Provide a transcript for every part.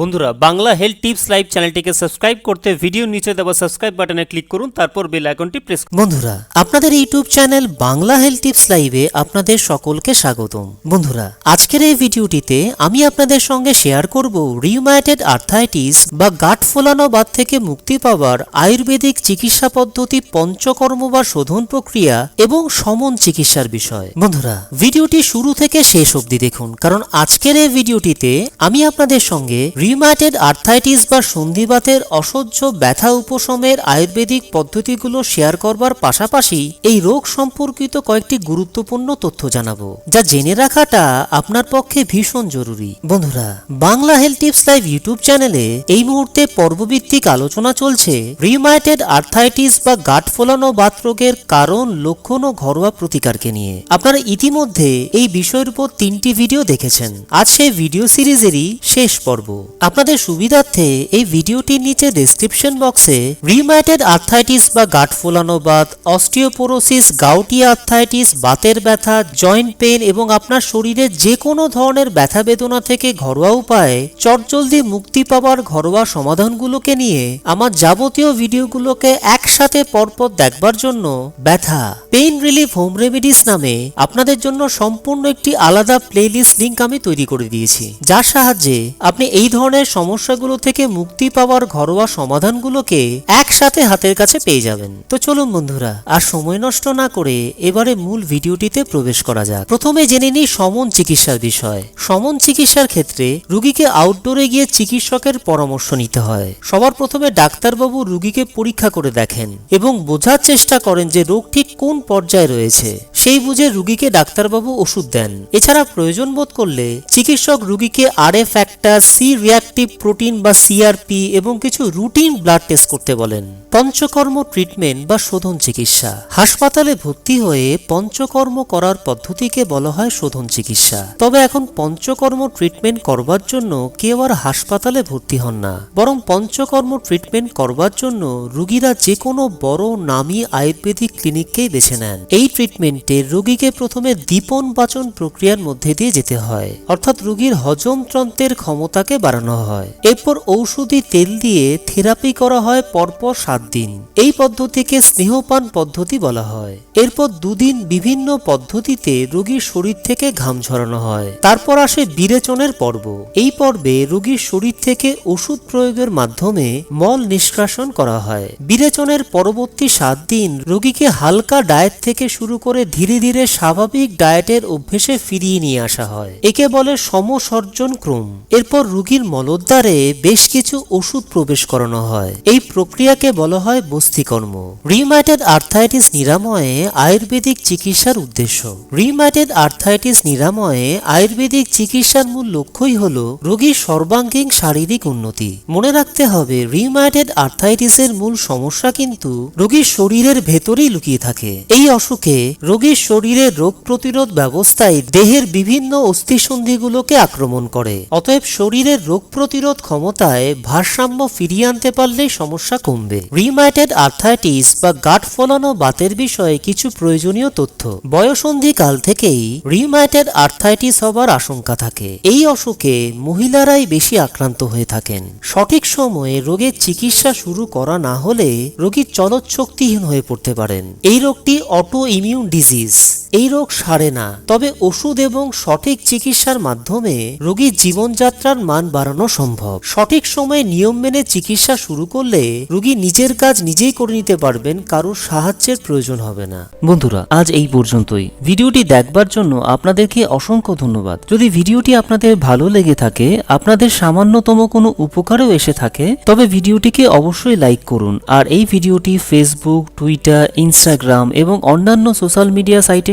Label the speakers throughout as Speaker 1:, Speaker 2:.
Speaker 1: বন্ধুরা, Bangla health tips live চ্যানেলটিকে subscribe করতে ভিডিও নিচে দেওয়া সাবস্ক্রাইব বাটনে ক্লিক করুন, তারপর বেল আইকনটি প্রেস
Speaker 2: বন্ধুরা, আপনাদের YouTube channel Bangla health tips লাইভে আপনাদের সকলকে স্বাগতম। বন্ধুরা, আজকের এই ভিডিওটিতে আমি আপনাদের সঙ্গে শেয়ার করব রিউম্যাটেড আর্থাইটিস বা গাঁট ফোলানো বাত থেকে মুক্তি পাওয়ার আয়ুর্বেদিক চিকিৎসা পদ্ধতি পঞ্চকর্ম বা শোধন প্রক্রিয়া এবং সমন চিকিৎসার বিষয়। বন্ধুরা, ভিডিওটি শুরু থেকে শেষ অবধি দেখুন, কারণ আজকের এই ভিডিওটিতে আমি আপনাদের সঙ্গে রিউম্যাটেড আর্থাইটিস বা সন্ধিবাতের অসহ্য ব্যথা উপশমের আয়ুর্বেদিক পদ্ধতিগুলো শেয়ার করবার পাশাপাশি এই রোগ সম্পর্কিত কয়েকটি গুরুত্বপূর্ণ তথ্য জানাব, যা জেনে রাখাটা আপনার পক্ষে ভীষণ জরুরি। বন্ধুরা, Bangla health tips live YouTube চ্যানেলে এই মুহূর্তে পর্বভিত্তিক আলোচনা চলছে রিউম্যাটেড আর্থাইটিস বা গাঁট ফোলানো বাত রোগের কারণ, লক্ষণ ও ঘরোয়া প্রতিকারকে নিয়ে। আপনারা ইতিমধ্যে এই বিষয়ের উপর তিনটি ভিডিও দেখেছেন। আজ সেই ভিডিও সিরিজেরই শেষ পর্ব। আপনাদের সুবিধার্থে এই ভিডিওটির নিচে ডেসক্রিপশন বক্সে রিউম্যাটেড আর্থাইটিস বা গাঁট ফোলানো বাত অস্টিওপোরোসিস গাউটি আর্থাইটিস বাতের ব্যথা জয়েন্ট পেন এবং আপনার শরীরে যে কোনো ধরনের ব্যথা বেদনা থেকে ঘরোয়া উপায়ে চটজলদি মুক্তি পাওয়ার ঘরোয়া সমাধানগুলোকে নিয়ে আমার যাবতীয় ভিডিওগুলোকে একসাথে পরপর দেখবার জন্য ব্যথা পেইন রিলিফ হোম রেমেডিস নামে আপনাদের জন্য সম্পূর্ণ একটি আলাদা প্লেলিস্ট লিঙ্ক আমি তৈরি করে দিয়েছি। যার সাহায্যে আপনি এই ধরনের সমস্যাগুলো থেকে মুক্তি পাওয়ার ঘরোয়া সমাধানগুলোকে একসাথে হাতের কাছে পেয়ে যাবেন। তো চলুন বন্ধুরা, আর সময় নষ্ট না করে এবারে মূল ভিডিওটিতে প্রবেশ করা যাক। প্রথমে জেনে নিই সমন চিকিৎসার বিষয়। সমন চিকিৎসার ক্ষেত্রে রুগীকে আউটডোরে গিয়ে চিকিৎসকের পরামর্শ নিতে হয়। সবার প্রথমে ডাক্তারবাবু রুগীকে পরীক্ষা করে দেখেন এবং বোঝার চেষ্টা করেন যে রোগ ঠিক কোন পর্যায়ে রয়েছে। সেই বুঝে রুগীকে ডাক্তারবাবু ওষুধ দেন। এছাড়া প্রয়োজন বোধ করলে চিকিৎসক রুগীকে R A factor C reactive protein বা সিআরপি এবং কিছু রুটিন ব্লাড টেস্ট করতে বলেন। পঞ্চকর্ম ট্রিটমেন্ট বা শোধন চিকিৎসা। হাসপাতালে ভর্তি হয়ে পঞ্চকর্ম করার পদ্ধতিকে বলা হয় শোধন চিকিৎসা। তবে এখন পঞ্চকর্ম ট্রিটমেন্ট করবার জন্য কেউ আর হাসপাতালে ভর্তি হন না। বরং পঞ্চকর্ম ট্রিটমেন্ট করবার জন্য রুগীরা যে কোনো বড় নামী আয়ুর্বেদিক ক্লিনিককেই বেছে নেন। এই ট্রিটমেন্টে রোগীকে প্রথমে দীপন পাচন প্রক্রিয়ার মধ্যে দিয়ে যেতে হয়। অর্থাৎ রোগীর হজমতন্ত্রের ক্ষমতাকে বাড়ানো হয়। এরপর ঔষধি তেল দিয়ে থেরাপি করা হয় পরপর সাত দিন। এই পদ্ধতিকে স্নেহপান পদ্ধতি বলা হয়। এরপর দুদিন বিভিন্ন পদ্ধতিতে রোগীর শরীর থেকে ঘাম ঝরানো হয়। তারপর আসে বিরেচনের পর্ব। এই পর্বে রোগীর শরীর থেকে ওষুধ প্রয়োগের মাধ্যমে মল নিষ্কাশন করা হয়। বিরেচনের পরবর্তী সাত দিন রোগীকে হালকা ডায়েট থেকে শুরু করে ধীরে ধীরে স্বাভাবিক ডায়েটের অভ্যেসে ফিরিয়ে নিয়ে আসা হয়। একে বলে সমসর্জন ক্রম। এরপর রোগীর মলদ্বারে বেশ কিছু ওষুধ প্রবেশ করানো হয়। এই প্রক্রিয়াকে বলা হয় বস্তিকর্ম রিউম্যাটেড আর্থাইটিস নিরাময়ে আয়ুর্বেদিক চিকিৎসার উদ্দেশ্য। রিউম্যাটেড আর্থাইটিস নিরাময়ে আয়ুর্বেদিক চিকিৎসার মূল লক্ষ্যই হল রোগীর সর্বাঙ্গীন শারীরিক উন্নতি। মনে রাখতে হবে রিউম্যাটেড আর্থাইটিসের মূল সমস্যা কিন্তু রোগীর শরীরের ভেতরেই লুকিয়ে থাকে। এই অসুখে রোগীর শরীরের রোগ প্রতিরোধ ব্যবস্থায় দেহের বিভিন্ন অস্থিসন্ধিগুলোকে আক্রমণ করে। অতএব শরীরের রোগ প্রতিরোধ ক্ষমতায় ভারসাম্য ফিরিয়ে আনতে পারলেই সমস্যা কমবে। রিউম্যাটেড আর্থাইটিস বা গাঁট ফলানো বাতের বিষয়ে কিছু প্রয়োজনীয় তথ্য। বয়সন্ধি কাল থেকেই রিউম্যাটেড আর্থাইটিস হবার আশঙ্কা থাকে। এই অসুখে মহিলারাই বেশি আক্রান্ত হয়ে থাকেন। সঠিক সময়ে রোগের চিকিৎসা শুরু করা না হলে রোগী চলৎশক্তিহীন হয়ে পড়তে পারেন। এই রোগটি অটো ইমিউন ডিজিজ এই রোগ সারে না। তবে ওষুধ এবং সঠিক চিকিৎসার মাধ্যমে রোগীর জীবনযাত্রার মান বাড়ানো সম্ভব। সঠিক সময়ে নিয়ম মেনে চিকিৎসা শুরু করলে রোগী নিজের কাজ নিজেই করে নিতে পারবেন, কারোর সাহায্যের প্রয়োজন হবে না।
Speaker 1: বন্ধুরা, আজ এই পর্যন্তই। ভিডিওটি দেখবার জন্য আপনাদেরকে অসংখ্য ধন্যবাদ। যদি ভিডিওটি আপনাদের ভালো লেগে থাকে, আপনাদের সামান্যতম কোনো উপকারও এসে থাকে, তবে ভিডিওটিকে অবশ্যই লাইক করুন। আর এই ভিডিওটি ফেসবুক টুইটার ইনস্টাগ্রাম এবং অন্যান্য সোশ্যাল মিডিয়া সাইটে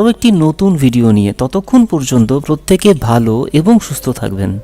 Speaker 1: আরও একটি নতুন ভিডিও নিয়ে ততক্ষণ পর্যন্ত প্রত্যেকে ভালো এবং সুস্থ থাকবেন।